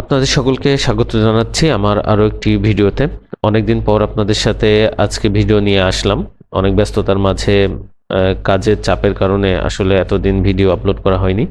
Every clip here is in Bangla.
আপনাদের সকলকে স্বাগত জানাচ্ছি আমার আরও একটি ভিডিওতে। অনেকদিন পর আপনাদের সাথে আজকে ভিডিও নিয়ে আসলাম। অনেক ব্যস্ততার মাঝে কাজের চাপের কারণে আসলে এতদিন ভিডিও আপলোড করা হয়নি।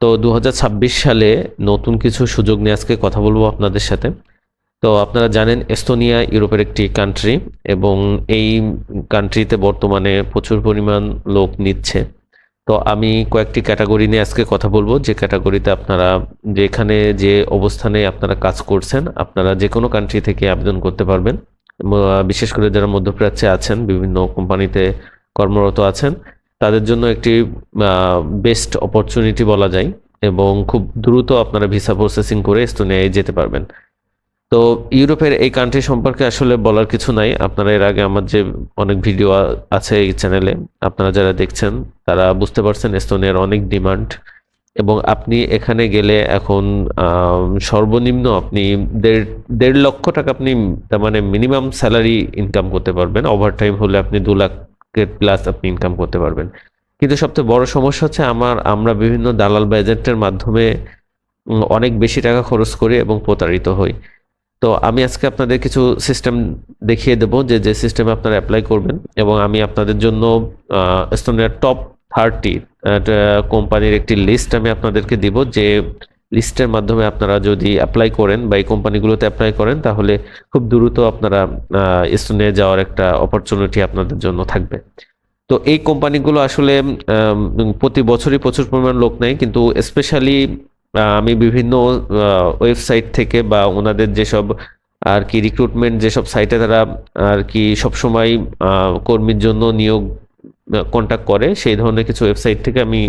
তো দু হাজার ছাব্বিশ সালে নতুন কিছু সুযোগ নিয়ে আজকে কথা বলব আপনাদের সাথে। তো আপনারা জানেন, এস্তোনিয়া ইউরোপের একটি কান্ট্রি এবং এই কান্ট্রিতে বর্তমানে প্রচুর পরিমাণ লোক নিচ্ছে। তো আমি কয়েকটি ক্যাটাগরি নিয়ে আজকে কথা বলব। যে ক্যাটাগরিতে আপনারা যেখানে যে অবস্থানে আপনারা কাজ করছেন, আপনারা যে কোনো কান্ট্রি থেকে আবেদন করতে পারবেন। বিশেষ করে যারা মধ্যপ্রাচ্যে আছেন, বিভিন্ন কোম্পানিতে কর্মরত আছেন, তাদের জন্য একটি বেস্ট অপরচুনিটি বলা যায় এবং খুব দ্রুত আপনারা ভিসা প্রসেসিং করে এস্তোনিয়ায় যেতে পারবেন। তো ইউরোপের এই কান্ট্রি সম্পর্কে আসলে বলার কিছু নাই। আপনারা এর আগে আমার যে অনেক ভিডিও আছে এই চ্যানেলে আপনারা যারা দেখছেন, তারা বুঝতে পারছেন এস্তোনিয়ার অনেক ডিমান্ড এবং আপনি এখানে গেলে এখন সর্বনিম্ন আপনি দেড় দেড় লক্ষ টাকা আপনি তার মানে মিনিমাম স্যালারি ইনকাম করতে পারবেন। ওভারটাইম হলে আপনি দু লাখের প্লাস আপনি ইনকাম করতে পারবেন। কিন্তু সবচেয়ে বড় সমস্যা হচ্ছে আমার, আমরা বিভিন্ন দালাল বা এজেন্টের মাধ্যমে অনেক বেশি টাকা খরচ করি এবং প্রতারিত হই। তো আমি আজকে আপনাদের কিছু সিস্টেম দেখিয়ে দেবো যে যে সিস্টেমে আপনারা অ্যাপ্লাই করবেন এবং আমি আপনাদের জন্য এস্তোনিয়ার টপ থার্টি কোম্পানির একটি লিস্ট আমি আপনাদেরকে দিব যে লিস্টের মাধ্যমে আপনারা যদি অ্যাপ্লাই করেন বা এই কোম্পানিগুলোতে অ্যাপ্লাই করেন, তাহলে খুব দ্রুত আপনারা এস্তোনিয়া যাওয়ার একটা অপরচুনিটি আপনাদের জন্য থাকবে। তো এই কোম্পানিগুলো আসলে প্রতি বছরই প্রচুর পরিমাণ লোক নেয়, কিন্তু স্পেশালি আমি বিভিন্ন ওয়েবসাইট থেকে বা ওনাদের যেসব আর কি রিক্রুটমেন্ট যেসব সাইটে তারা আর কি সবসময় কর্মীর জন্য নিয়োগ কন্ট্যাক্ট করে, সেই ধরনের কিছু ওয়েবসাইট থেকে আমি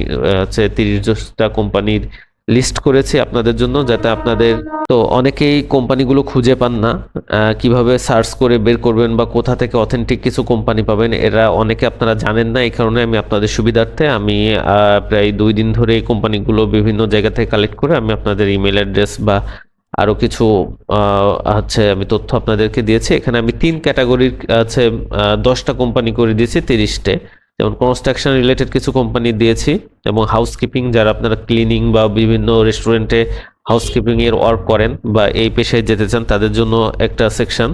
হচ্ছে তিরিশ দশটা কোম্পানির লিস্ট করেছি আপনাদের জন্য যাতে আপনাদের, তো অনেকেই কোম্পানিগুলো খুঁজে পান না কীভাবে সার্চ করে বের করবেন বা কোথা থেকে অথেন্টিক কিছু কোম্পানি পাবেন, এরা অনেকে আপনারা জানেন না, এই কারণে আমি আপনাদের সুবিধার্থে আমি প্রায় দুই দিন ধরে এই কোম্পানিগুলো বিভিন্ন জায়গা থেকে কালেক্ট করে আমি আপনাদের ইমেল অ্যাড্রেস বা আরও কিছু হচ্ছে আমি তথ্য আপনাদেরকে দিয়েছি। এখানে আমি তিন ক্যাটাগরির আছে দশটা কোম্পানি করে দিয়েছি, তিরিশটে। যেমন কনস্ট্রাকশন রিলেটেড কিছু কোম্পানি দিয়েছি এবং হাউসকিপিং যারা আপনারা ক্লিনিং বা বিভিন্ন রেস্টুরেন্টে হাউসকিপিং এর ওয়ার্ক করেন বা এই পেশায় যেতে চান, তাদের জন্য একটা সেকশন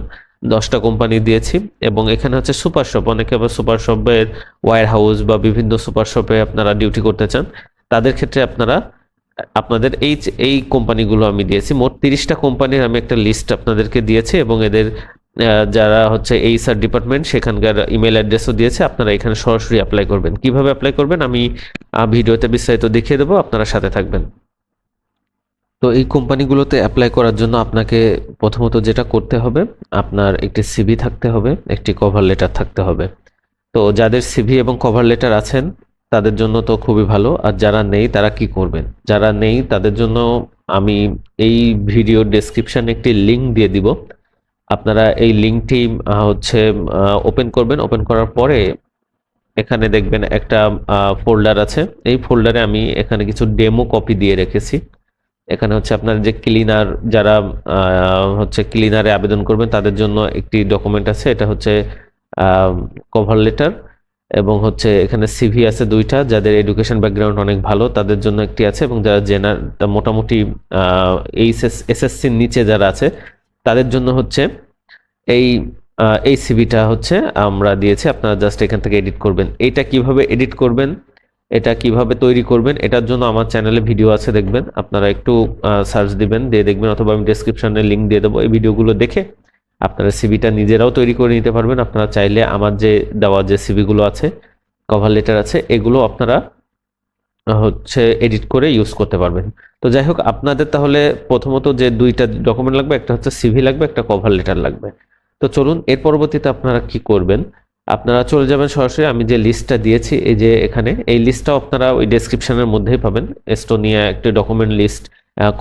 দশটা কোম্পানি দিয়েছি এবং এখানে হচ্ছে সুপার শপ অনেকে আবার সুপার শপের ওয়ার হাউস বা বিভিন্ন সুপার শপে আপনারা ডিউটি করতে চান, তাদের ক্ষেত্রে আপনারা, আপনাদের এই এই কোম্পানিগুলো আমি দিয়েছি। মোট তিরিশটা কোম্পানির আমি একটা লিস্ট আপনাদেরকে দিয়েছি এবং এদের যারা হচ্ছে এই স্যার ডিপার্টমেন্ট সেখানকার ইমেল অ্যাড্রেসও দিয়েছে, আপনারা এখানে সরাসরি অ্যাপ্লাই করবেন। কীভাবে অ্যাপ্লাই করবেন? আমি ভিডিওতে বিস্তারিত দেখিয়ে দেবো, আপনারা সাথে থাকবেন। তো এই কোম্পানিগুলোতে অ্যাপ্লাই করার জন্য আপনাকে প্রথমত যেটা করতে হবে, আপনার একটি সিভি থাকতে হবে, একটি কভার লেটার থাকতে হবে। তো যাদের সিভি এবং কভার লেটার আছেন, তাদের জন্য তো খুবই ভালো, আর যারা নেই, তারা কি করবেন? যারা নেই, তাদের জন্য আমি এই ভিডিও ডেসক্রিপশনে একটি লিঙ্ক দিয়ে দিব। আপনারা এই লিঙ্কটি হচ্ছে ওপেন করবেন। ওপেন করার পরে এখানে দেখবেন একটা ফোল্ডার আছে। এই ফোল্ডারে আমি এখানে কিছু ডেমো কপি দিয়ে রেখেছি। এখানে হচ্ছে আপনার যে ক্লিনার যারা হচ্ছে ক্লিনারে আবেদন করবেন, তাদের জন্য একটি ডকুমেন্ট আছে। এটা হচ্ছে কভার লেটার এবং হচ্ছে এখানে সিভি আছে দুইটা। যাদের এডুকেশন ব্যাকগ্রাউন্ড অনেক ভালো, তাদের জন্য একটি আছে এবং যারা জেনার মোটামুটি এইচএস এসএসসির নিচে যারা আছে তাদের জন্য হচ্ছে এই এই সিভিটা হচ্ছে আমরা দিয়েছি। আপনারা জাস্ট এখান থেকে এডিট করবেন। এইটা কীভাবে এডিট করবেন? এটা কীভাবে তৈরি করবেন? এটার জন্য আমার চ্যানেলে ভিডিও আছে, দেখবেন। আপনারা একটু সার্চ দিবেন, দিয়ে দেখবেন, অথবা আমি ডেসক্রিপশনে লিংক দিয়ে দেবো। এই ভিডিওগুলো দেখে আপনারা সিভিটা নিজেরাও তৈরি করে নিতে পারবেন। আপনারা চাইলে আমার যে, দেওয়া যে সিভিগুলো আছে কভার লেটার আছে, এগুলো আপনারা হচ্ছে এডিট করে ইউজ করতে পারবেন। তো যাই হোক আপনাদের তাহলে প্রথমত যে দুইটা ডকুমেন্ট লাগবে, একটা হচ্ছে সিভি লাগবে, একটা কভার লেটার লাগবে। তো চলুন, এর পরবর্তীতে আপনারা কি করবেন? আপনারা চলে যাবেন সরাসরি, আমি যে লিস্টটা দিয়েছি, এই যে এখানে, এই লিস্টটাও আপনারা ওই ডেসক্রিপশনের মধ্যেই পাবেন। এস্টোনিয়া একটি ডকুমেন্ট লিস্ট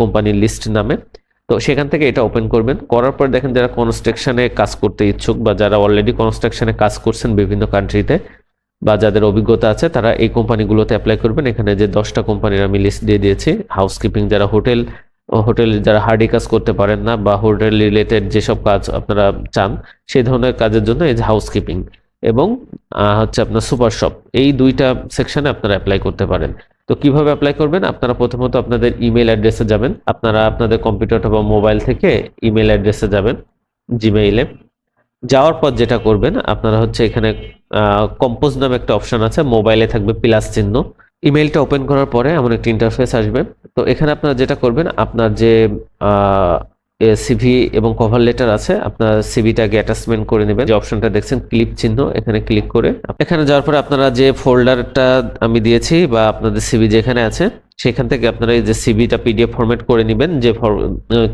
কোম্পানির লিস্ট নামে। তো সেখান থেকে এটা ওপেন করবেন। করার পর দেখেন, যারা কনস্ট্রাকশনে কাজ করতে ইচ্ছুক বা যারা অলরেডি কনস্ট্রাকশনে কাজ করছেন বিভিন্ন কান্ট্রিতে বা যাদের অভিজ্ঞতা আছে, তারা এই কোম্পানিগুলোতে অ্যাপ্লাই করবেন। এখানে যে দশটা কোম্পানির আমি লিস্ট দিয়ে দিয়েছি। হাউসকিপিং যারা হোটেল হোটেল যারা হার্ডি কাজ করতে পারেন না বা হোটেল রিলেটেড যেসব কাজ আপনারা চান, সেই ধরনের কাজের জন্য এই যে হাউসকিপিং এবং হচ্ছে আপনার সুপার শপ এই দুইটা সেকশানে আপনারা অ্যাপ্লাই করতে পারেন। তো কীভাবে অ্যাপ্লাই করবেন? আপনারা প্রথমত আপনাদের ইমেল অ্যাড্রেসে যাবেন। আপনারা আপনাদের কম্পিউটার বা মোবাইল থেকে ইমেল অ্যাড্রেসে যাবেন জিমেইলে যাওয়ার পর যেটা করবেন, আপনারা হচ্ছে এখানে কম্পোজ নামে একটা অপশন আছে মোবাইলে থাকবে প্লাস চিহ্ন। ইমেলটা ওপেন করার পরে এমন একটি ইন্টারফেস আসবে। তো এখানে আপনারা যেটা করবেন, আপনার যে সিভি এবং কভার লেটার আছে, আপনার সিভিটাকে অ্যাটাচমেন্ট করে নেবেন। যে অপশনটা দেখছেন ক্লিপ চিহ্ন, এখানে ক্লিক করে। এখানে যাওয়ার পরে আপনারা যে ফোল্ডারটা আমি দিয়েছি বা আপনাদের সিভি যেখানে আছে সেখান থেকে আপনারা এই যে সিভিটা পিডিএফ ফরম্যাট করে নেবেন, যে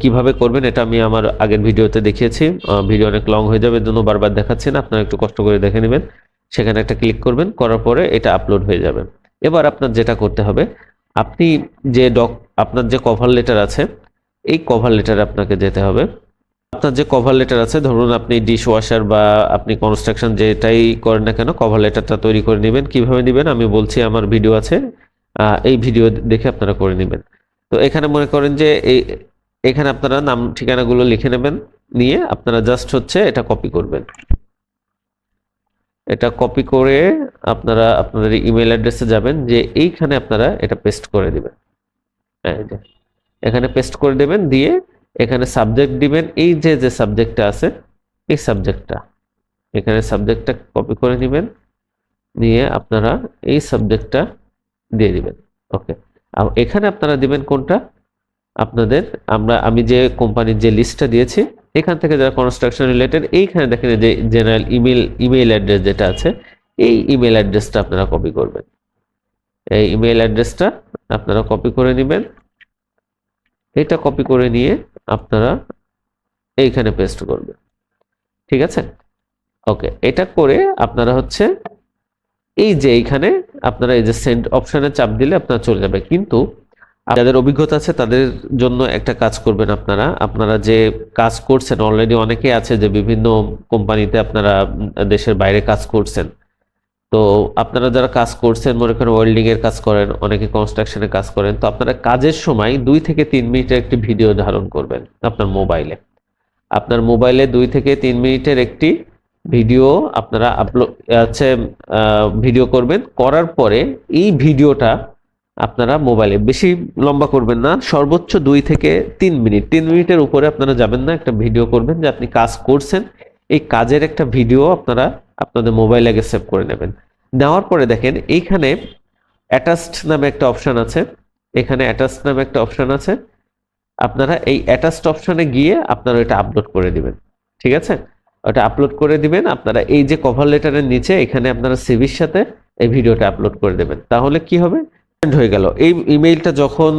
কীভাবে করবেন এটা আমি আমার আগের ভিডিওতে দেখিয়েছি। ভিডিও অনেক লং হয়ে যাবে জন্য বারবার দেখাচ্ছি না, আপনারা একটু কষ্ট করে দেখে নেবেন। সেখানে একটা ক্লিক করবেন, করার পরে এটা আপলোড হয়ে যাবে। এবার আপনার যেটা করতে হবে, আপনি যে ডক আপনার যে কভার লেটার আছে, এই কভার লেটারে আপনাকে যেতে হবে। আপনার যে কভার লেটার আছে, ধরুন আপনি ডিশ ওয়াশার বা আপনি কনস্ট্রাকশন যেটাই করেন না কেন কভার লেটারটা তৈরি করে নেবেন। কীভাবে নেবেন আমি বলছি, আমার ভিডিও আছে। এই ভিডিও দেখে আপনারা করে নেবেন। তো এখানে মনে করেন যে এই এখানে আপনারা নাম, ঠিকানাগুলো লিখে নেবেন, নিয়ে আপনারা জাস্ট হচ্ছে এটা কপি করবেন। এটা কপি করে আপনারা আপনাদের ইমেল অ্যাড্রেসে যাবেন, যে এইখানে আপনারা এটা পেস্ট করে দেবেন। এখানে পেস্ট করে দেবেন, দিয়ে এখানে সাবজেক্ট দিবেন, এই যে যে সাবজেক্টটা আছে, এই সাবজেক্টটা এখানে সাবজেক্টটা কপি করে নেবেন, নিয়ে আপনারা এই সাবজেক্টটা দিয়ে দিবেন। ওকে এখানে আপনারা দিবেন কোনটা? আপনাদের, আমরা, আমি যে কোম্পানির যে লিস্টটা দিয়েছি, এখান থেকে যারা কনস্ট্রাকশন রিলেটেড এইখানে দেখেন যে জেনারেল ইমেল ইমেল অ্যাড্রেস যেটা আছে, এই ইমেল অ্যাড্রেসটা আপনারা কপি করবেন। এই ইমেল অ্যাড্রেসটা আপনারা কপি করে নেবেন। এটা কপি করে নিয়ে আপনারা এইখানে পেস্ট করবেন। ঠিক আছে? ওকে এটা করে আপনারা হচ্ছে এই যে এইখানে আপনারা এই যে সেন্ড অপশনে চাপ দিলে আপনারা চলে যাবে। কিন্তু যাদের অভিজ্ঞতা আছে, তাদের জন্য একটা কাজ করবেন আপনারা। আপনারা যে কাজ করছেন অলরেডি অনেকে আছে যে বিভিন্ন কোম্পানিতে আপনারা দেশের বাইরে কাজ করছেন। তো আপনারা যারা কাজ করছেন, মনে করেন ওয়েল্ডিং এর কাজ করেন, অনেকে কনস্ট্রাকশনের কাজ করেন, তো আপনারা কাজের সময় দুই থেকে তিন মিনিটের একটি ভিডিও ধারণ করবেন আপনার মোবাইলে আপনার মোবাইলে দুই থেকে তিন মিনিটের একটি ভিডিও আপনারা আপলোড আছে ভিডিও করবেন। করার পরে এই ভিডিওটা আপনারা মোবাইলে বেশি লম্বা করবেন না, সর্বোচ্চ দুই থেকে তিন মিনিট। তিন মিনিটের উপরে আপনারা যাবেন না, একটা ভিডিও করবেন যে আপনি কাজ করছেন। এই কাজের একটা ভিডিও আপনারা আপনাদের মোবাইলে আগে সেভ করে নেবেন। নেওয়ার পরে দেখেন, এইখানে অ্যাটাচড নামে একটা অপশান আছে। এখানে অ্যাটাচড নামে একটা অপশন আছে। আপনারা এই অ্যাটাচড অপশানে গিয়ে আপনারা এটা আপলোড করে দিবেন। ঠিক আছে? ওটা আপলোড করে দিবেন। আপনারা এই যে কভার লেটারের নিচে এখানে আপনারা সিভির সাথে এই ভিডিওটা আপলোড করে দেবেন। তাহলে কি হবে? হয়ে গেল। এই ইমেইলটা যখন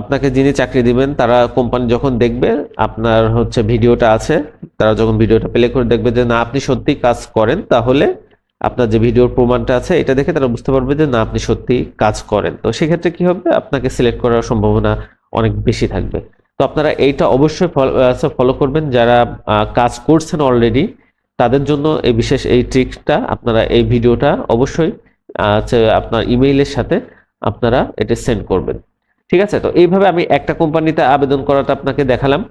আপনাকে যিনি চাকরি দিবেন, তারা কোম্পানি যখন দেখবে, আপনার হচ্ছে ভিডিওটা আছে, তারা যখন ভিডিওটা প্লে করে দেখবে যে, না, আপনি সত্যি কাজ করেন। তাহলে আপনার যে ভিডিওর প্রমাণটা আছে, এটা দেখে তারা বুঝতে পারবে যে, না, আপনি সত্যি কাজ করেন। তো সেক্ষেত্রে কি হবে? আপনাকে সিলেক্ট করার সম্ভাবনা অনেক বেশি থাকবে। তো আপনারা এইটা অবশ্যই ফলো করবেন। যারা কাজ করছেন অলরেডি তাদের জন্য এই বিশেষ এই ট্রিকটা আপনারা এই ভিডিওটা অবশ্যই আপনার ইমেইলের সাথে আপনারা এটা সেন্ড করবেন। ঠিক আছে? তো এইভাবে আমি একটা কোম্পানিতে আবেদন করাটা আপনাকে দেখালাম।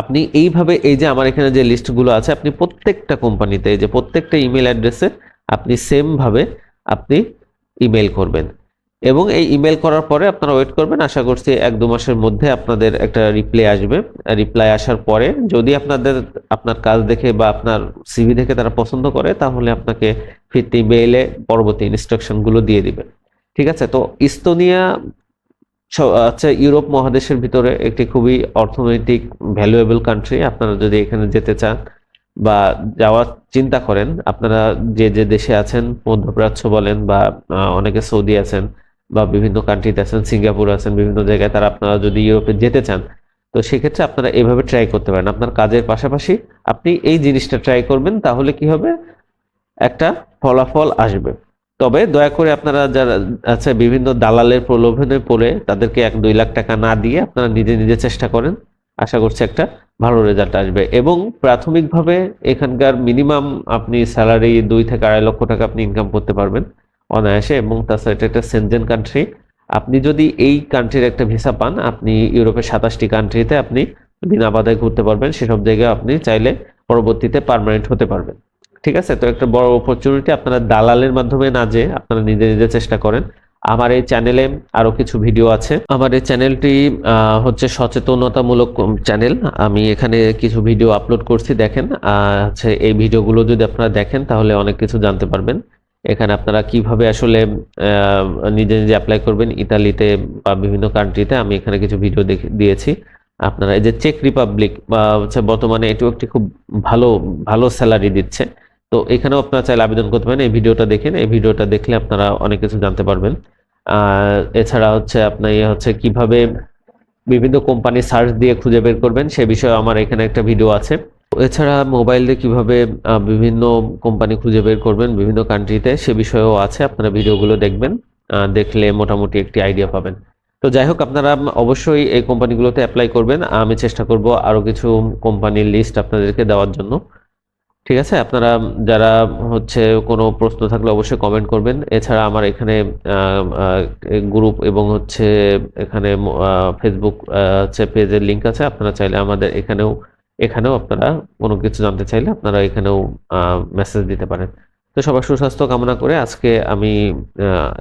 আপনি এইভাবে এই যে আমার এখানে যে লিস্টগুলো আছে, আপনি প্রত্যেকটা কোম্পানিতে, এই যে প্রত্যেকটা ইমেল অ্যাড্রেসে আপনি সেম ভাবে আপনি ইমেল করবেন। এবং এই ইমেল করার পরে আপনারা ওয়েট করবেন। আশা করছি এক দু মাসের মধ্যে আপনাদের একটা রিপ্লাই আসবে। রিপ্লাই আসার পরে যদি আপনাদের, আপনার কাজ দেখে বা আপনার সিভি দেখে তারা পছন্দ করে, তাহলে আপনাকে ফিরতি ইমেইলে পরবর্তী ইনস্ট্রাকশনগুলো দিয়ে দিবে। ঠিক আছে? তো ইস্তোনিয়া আচ্ছা ইউরোপ মহাদেশের ভিতরে একটি খুবই অর্থনৈতিক ভ্যালুয়েবল কান্ট্রি আপনারা যদি এখানে যেতে চান বা যাওয়ার চিন্তা করেন, আপনারা যে যে দেশে আছেন, মধ্যপ্রাচ্য বলেন বা অনেকে সৌদি আছেন বা বিভিন্ন কান্ট্রিতে আছেন, সিঙ্গাপুর আছেন, বিভিন্ন জায়গায় তারা আপনারা যদি ইউরোপে যেতে চান, তো সেক্ষেত্রে আপনারা এভাবে ট্রাই করতে পারেন। আপনার কাজের পাশাপাশি আপনি এই জিনিসটা ট্রাই করবেন, তাহলে কি হবে? একটা ফলাফল আসবে। তবে দয়া করে আপনারা যারা আছে, বিভিন্ন দালালের প্রলোভনে পড়ে তাদেরকে এক দুই লাখ টাকা না দিয়ে আপনারা নিজে নিজে চেষ্টা করেন। আশা করছি একটা ভালো রেজাল্ট আসবে। এবং প্রাথমিকভাবে এখানকার মিনিমাম আপনি স্যালারি দুই থেকে আড়াই লক্ষ টাকা আপনি ইনকাম করতে পারবেন। অনায়াসে এবং তাছাড়া এটা একটা সেনজেন কান্ট্রি আপনি যদি এই কান্ট্রির একটা ভিসা পান, আপনি ইউরোপের সাতাশটি কান্ট্রিতে আপনি বিনা বাধায় ঘুরতে পারবেন। সেসব জায়গায় আপনি চাইলে পরবর্তীতে পার্মানেন্ট হতে পারবেন। ঠিক আছে? তো একটা বড় অপরচুনিটি আপনারা দালালের মাধ্যমে না যে আপনারা নিজে নিজে চেষ্টা করেন। আমার এই চ্যানেলে আরও কিছু ভিডিও আছে। আমার এই চ্যানেলটি হচ্ছে সচেতনতামূলক চ্যানেল আমি এখানে কিছু ভিডিও আপলোড করছি, দেখেন। হচ্ছে এই ভিডিওগুলো যদি আপনারা দেখেন, তাহলে অনেক কিছু জানতে পারবেন। এখানে আপনারা কীভাবে আসলে নিজে নিজে অ্যাপ্লাই করবেন? ইতালিতে বা বিভিন্ন কান্ট্রিতে আমি এখানে কিছু ভিডিও দিয়েছি। আপনারা এই যে চেক রিপাবলিক বা হচ্ছে বর্তমানে এটিও একটি খুব ভালো ভালো স্যালারি দিচ্ছে। তো এখানেও আপনারা চাইলে আবেদন করতে পারেন। এই ভিডিওটা দেখেন। এই ভিডিওটা দেখলে আপনারা অনেক কিছু জানতে পারবেন। এছাড়া হচ্ছে আপনি হচ্ছে কীভাবে বিভিন্ন কোম্পানি সার্চ দিয়ে খুঁজে বের করবেন, সে বিষয়ে আমার এখানে একটা ভিডিও আছে। এছাড়া মোবাইল কীভাবে বিভিন্ন কোম্পানি খুঁজে বের করবেন, বিভিন্ন কান্ট্রিতে সে বিষয়েও আছে, আপনারা ভিডিওগুলো দেখবেন দেখলে মোটামুটি একটি আইডিয়া পাবেন। তো যাই হোক, আপনারা অবশ্যই এই কোম্পানিগুলোতে অ্যাপ্লাই করবেন। আমি চেষ্টা করব আরও কিছু কোম্পানির লিস্ট আপনাদেরকে দেওয়ার জন্য। ঠিক আছে? আপনারা যারা হচ্ছে কোনো প্রশ্ন থাকলে অবশ্যই কমেন্ট করবেন। এছাড়া আমার এখানে গ্রুপ এবং হচ্ছে এখানে ফেসবুক হচ্ছে পেজের লিঙ্ক আছে। আপনারা চাইলে আমাদের এখানেও এখানেও আপনারা কোনো কিছু জানতে চাইলে আপনারা এখানেও মেসেজ দিতে পারেন। তো সবার সুস্বাস্থ্য কামনা করে আজকে আমি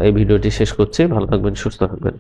এই ভিডিওটি শেষ করছি। ভালো থাকবেন, সুস্থ থাকবেন।